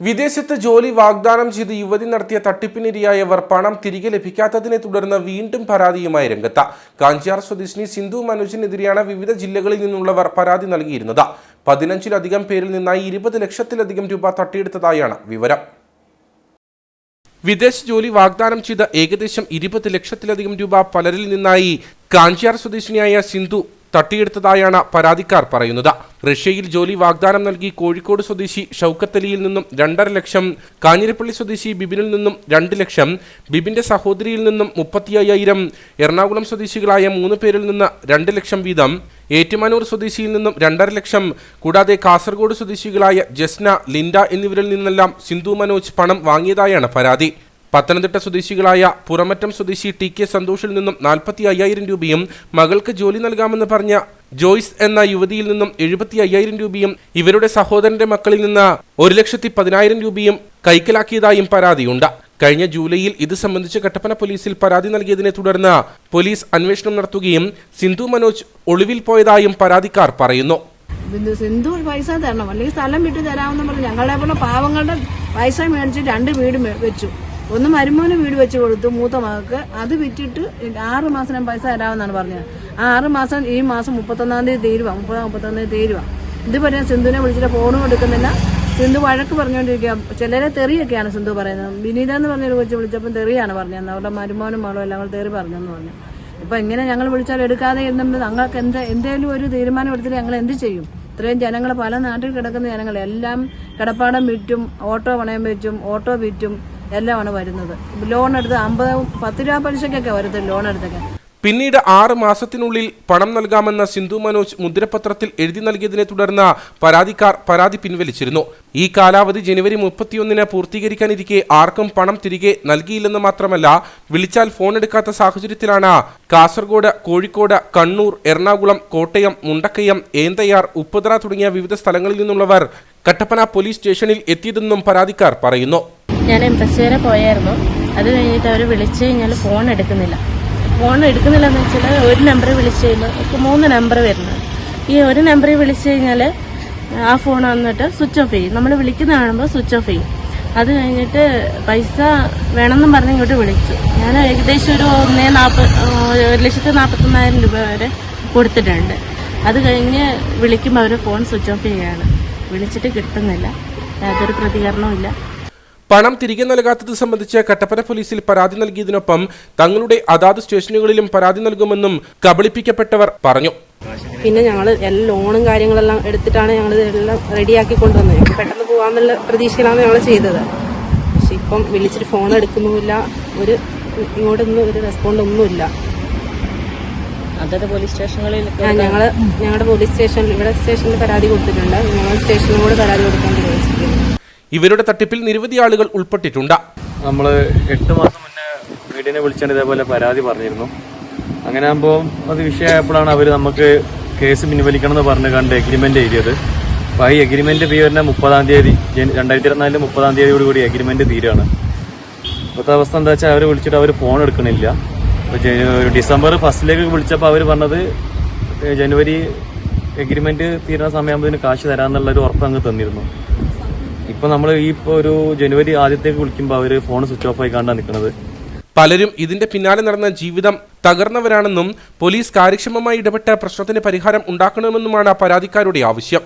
വിദേശത്ത് ജോലി വാഗ്ദാനം ചെയ്ത് യുവതി നടത്തിയ തട്ടിപ്പിനിരയായവർ പണം തിരികെ ലഭിക്കാത്തതിനെ തുടർന്ന് വീണ്ടും പരാതിയുമായി രംഗത്ത്. കാഞ്ചിയാർ സ്വദേശിനി സിന്ധു മനോജിനെതിരെയാണ് വിവിധ ജില്ലകളിൽ നിന്നുള്ളവർ പരാതി നൽകിയിരുന്നത്. പതിനഞ്ചിലധികം പേരിൽ നിന്നായി ഇരുപത് ലക്ഷത്തിലധികം രൂപ തട്ടിയെടുത്തതായാണ് വിവരം. വിദേശ ജോലി വാഗ്ദാനം ചെയ്ത ഏകദേശം ഇരുപത് ലക്ഷത്തിലധികം രൂപ പലരിൽ നിന്നായി കാഞ്ചിയാർ സ്വദേശിനിയായ സിന്ധു തട്ടിയെടുത്തതായാണ് പരാതിക്കാർ പറയുന്നത്. റഷ്യയിൽ ജോലി വാഗ്ദാനം നൽകി കോഴിക്കോട് സ്വദേശി ഷൗക്കത്ത് അലിയിൽ നിന്നും രണ്ടര ലക്ഷം കാഞ്ഞിരപ്പള്ളി സ്വദേശി ബിബിനിൽ നിന്നും രണ്ട് ലക്ഷം ബിബിന്റെ സഹോദരിയിൽ നിന്നും മുപ്പത്തി അയ്യായിരം എറണാകുളം സ്വദേശികളായ മൂന്ന് പേരിൽ നിന്ന് രണ്ട് ലക്ഷം വീതം ഏറ്റുമാനൂർ സ്വദേശിയിൽ നിന്നും രണ്ടര ലക്ഷം കൂടാതെ കാസർഗോഡ് സ്വദേശികളായ ജസ്ന ലിൻഡ എന്നിവരിൽ നിന്നെല്ലാം സിന്ധു മനോജ് പണം വാങ്ങിയതായാണ് പരാതി. പത്തനംതിട്ട സ്വദേശികളായ പുറമറ്റം സ്വദേശി ടി കെ സന്തോഷിൽ നിന്നും നാൽപ്പത്തി അയ്യായിരം രൂപയും മകൾക്ക് ജോലി നൽകാമെന്ന് പറഞ്ഞ ജോയ്സ് എന്ന യുവതിയിൽ നിന്നും എഴുപത്തി അയ്യായിരം രൂപയും ഇവരുടെ സഹോദരന്റെ മക്കളിൽ നിന്ന് ഒരു ലക്ഷത്തി പതിനായിരം രൂപയും കൈക്കലാക്കിയതായും പരാതിയുണ്ട്. കഴിഞ്ഞ ജൂലൈയിൽ ഇത് സംബന്ധിച്ച് കട്ടപ്പന പോലീസിൽ പരാതി നൽകിയതിനെ തുടർന്ന് പോലീസ് അന്വേഷണം നടത്തുകയും സിന്ധു മനോജ് ഒളിവിൽ പോയതായും പരാതിക്കാർ പറയുന്നു. സിന്ധു പൈസ തരണം. അല്ലെങ്കിൽ സ്ഥലം വിട്ടു തരാമെന്ന് പറഞ്ഞു ഞങ്ങളെ പോലെ പാവങ്ങളുടെ പൈസ മേടിച്ച് രണ്ട് വീട് വെച്ചു. ഒന്ന് മരുമോന് വീട് വെച്ച് കൊടുത്തു മൂത്ത മകൾക്ക് അത് വിറ്റിട്ട് ആറ് മാസം ഞാൻ പൈസ തരാമെന്നാണ് പറഞ്ഞത്. ആ ആറ് മാസം ഈ മാസം മുപ്പത്തൊന്നാം തീയതി തീരുവാ. മുപ്പതാം മുപ്പത്തൊന്നാം തീയതി തീരുവാ. ഇതുവരെ സിന്ധുവിനെ വിളിച്ചിട്ട് ഫോണും എടുക്കുന്നില്ല. സിന്ധു വഴക്ക് പറഞ്ഞുകൊണ്ടിരിക്കുക ചിലരെ തെറിയൊക്കെയാണ് സിന്ധു പറയുന്നത്. വിനീത എന്ന് പറഞ്ഞൊരു കൊച്ചു വിളിച്ചപ്പോൾ തെറിയാണ് പറഞ്ഞത് അവരുടെ മരുമോനും മകളും എല്ലാം കൂടെ തെറി പറഞ്ഞെന്ന് പറഞ്ഞു. ഇപ്പൊ എങ്ങനെ ഞങ്ങൾ വിളിച്ചാൽ എടുക്കാതെ ഇരുന്നുമ്പോൾ ഞങ്ങൾക്ക് എന്താ എന്തെങ്കിലും ഒരു തീരുമാനം എടുത്തിട്ട് ഞങ്ങൾ എന്ത് ചെയ്യും? ഇത്രയും ജനങ്ങൾ പല നാട്ടിൽ കിടക്കുന്ന ജനങ്ങൾ എല്ലാം കിടപ്പാടം വിറ്റും ഓട്ടോ പണയം വെച്ചും ഓട്ടോ വിറ്റും എല്ലാമാണ് വരുന്നത്. ലോൺ എടുത്ത് അമ്പത് പത്ത് രൂപ പലിശക്കൊക്കെ വരുന്നത് ലോൺ എടുത്തൊക്കെ? പിന്നീട് ആറ് മാസത്തിനുള്ളിൽ പണം നൽകാമെന്ന സിന്ധു മനോജ് മുദ്രപത്രത്തിൽ എഴുതി നൽകിയതിനെ തുടർന്ന് പരാതിക്കാർ പരാതി പിൻവലിച്ചിരുന്നു. ഈ കാലാവധി ജനുവരി മുപ്പത്തിയൊന്നിന് പൂർത്തീകരിക്കാനിരിക്കെ ആർക്കും പണം തിരികെ നൽകിയില്ലെന്ന് മാത്രമല്ല വിളിച്ചാൽ ഫോൺ എടുക്കാത്ത സാഹചര്യത്തിലാണ് കാസർഗോഡ് കോഴിക്കോട് കണ്ണൂർ എറണാകുളം കോട്ടയം മുണ്ടക്കയം ഏന്തയാർ ഉപ്പുതറ തുടങ്ങിയ വിവിധ സ്ഥലങ്ങളിൽ നിന്നുള്ളവർ കട്ടപ്പന പോലീസ് സ്റ്റേഷനിൽ എത്തിയതെന്നും പരാതിക്കാർ പറയുന്നു. ഞാൻ എം എസ് വരെ പോയായിരുന്നു. അത് കഴിഞ്ഞിട്ട് അവർ വിളിച്ചു കഴിഞ്ഞാൽ ഫോൺ എടുക്കുന്നില്ല. ഫോൺ എടുക്കുന്നില്ല എന്ന് വെച്ചാൽ ഒരു നമ്പർ വിളിച്ചു കഴിയുമ്പോൾ ഇപ്പോൾ മൂന്ന് നമ്പർ വരുന്നത്. ഈ ഒരു നമ്പറിൽ വിളിച്ചു കഴിഞ്ഞാൽ ആ ഫോൺ വന്നിട്ട് സ്വിച്ച് ഓഫ് ചെയ്യും. നമ്മൾ വിളിക്കുന്ന കാണുമ്പോൾ സ്വിച്ച് ഓഫ് ചെയ്യും. അത് കഴിഞ്ഞിട്ട് പൈസ വേണമെന്നും പറഞ്ഞ് ഇങ്ങോട്ട് വിളിച്ചു. ഞാൻ ഏകദേശം ഒരു ഒന്നേ നാൽപ്പത് ഒരു ലക്ഷത്തി നാൽപ്പത്തൊന്നായിരം രൂപ വരെ കൊടുത്തിട്ടുണ്ട്. അത് കഴിഞ്ഞ് വിളിക്കുമ്പോൾ അവർ ഫോൺ സ്വിച്ച് ഓഫ് ചെയ്യുകയാണ് വിളിച്ചിട്ട് കിട്ടുന്നില്ല. യാതൊരു പ്രതികരണവും ഇല്ല. പണം തിരികെ നൽകാത്തത് സംബന്ധിച്ച് കട്ടപ്പന പോലീസിൽ പരാതി നൽകിയതിനൊപ്പം തങ്ങളുടെ അതാത് സ്റ്റേഷനുകളിലും പരാതി നൽകുമെന്നും കബളിപ്പിക്കപ്പെട്ടവർ പറഞ്ഞു. പിന്നെ ഞങ്ങൾ എല്ലാ ലോണും കാര്യങ്ങളെല്ലാം എടുത്തിട്ടാണ് ഞങ്ങൾ ഇതെല്ലാം റെഡിയാക്കി കൊണ്ടുവന്നത്. പെട്ടെന്ന് പോകാന്നുള്ള പ്രതീക്ഷയിലാണ് ഞങ്ങൾ ചെയ്തത്. പക്ഷെ ഇപ്പം വിളിച്ചിട്ട് ഫോൺ എടുക്കുന്നുമില്ല. ഒരു ഇങ്ങോട്ടൊന്നും ഒരു റെസ്പോണ്ട് ഒന്നുമില്ല. അതത് പോലീസ് സ്റ്റേഷനുകളിൽ ഞങ്ങൾ ഞങ്ങളുടെ പോലീസ് സ്റ്റേഷനിൽ ഇവിടെ സ്റ്റേഷനിൽ പരാതി കൊടുത്തിട്ടുണ്ട്. ഞങ്ങൾ സ്റ്റേഷനിലൂടെ പരാതി കൊടുക്കാൻ ഇവരുടെ തട്ടിപ്പിൽ നിരവധി ആളുകൾ ഉൾപ്പെട്ടിട്ടുണ്ട്. നമ്മൾ എട്ട് മാസം മുന്നേ വീടിനെ വിളിച്ചാണ് ഇതേപോലെ പരാതി പറഞ്ഞിരുന്നു. അങ്ങനെ ആകുമ്പോൾ അത് വിഷയമായപ്പോഴാണ് അവർ നമുക്ക് കേസ് പിൻവലിക്കണം എന്ന് പറഞ്ഞ് കണ്ട് എഗ്രിമെന്റ് എഴുതിയത്. അപ്പോൾ ഈ എഗ്രിമെന്റ് തീരുന്ന മുപ്പതാം തീയതി രണ്ടായിരത്തി ഇരുപത്തിനാലിൽ മുപ്പതാം തീയതിയോട് കൂടി എഗ്രിമെന്റ് തീരുകയാണ് ഇപ്പോഴത്തെ അവസ്ഥ എന്താ വെച്ചാൽ അവർ വിളിച്ചിട്ട് അവർ ഫോൺ എടുക്കണില്ല. ഡിസംബർ ഫസ്റ്റിലേക്ക് വിളിച്ചപ്പോൾ അവർ പറഞ്ഞത് ജനുവരി എഗ്രിമെന്റ് തീരുന്ന സമയമാകുമ്പോൾ കാശ് തരാമെന്നുള്ളൊരു ഉറപ്പ് അങ്ങ് തന്നിരുന്നു. ഇപ്പൊ നമ്മൾ ഈ ഇപ്പൊ ഒരു ജനുവരി ആദ്യത്തേക്ക് വിളിക്കുമ്പോൾ അവർ ഫോൺ സ്വിച്ച് ഓഫ് ആയി കണ്ടാണ് നിൽക്കുന്നത് പലരും ഇതിന്റെ പിന്നാലെ നടന്ന ജീവിതം തകർന്നവരാണെന്നും പോലീസ് കാര്യക്ഷമമായി ഇടപെട്ട പ്രശ്നത്തിന് പരിഹാരം ഉണ്ടാക്കണമെന്നുമാണ് പരാതിക്കാരുടെ ആവശ്യം.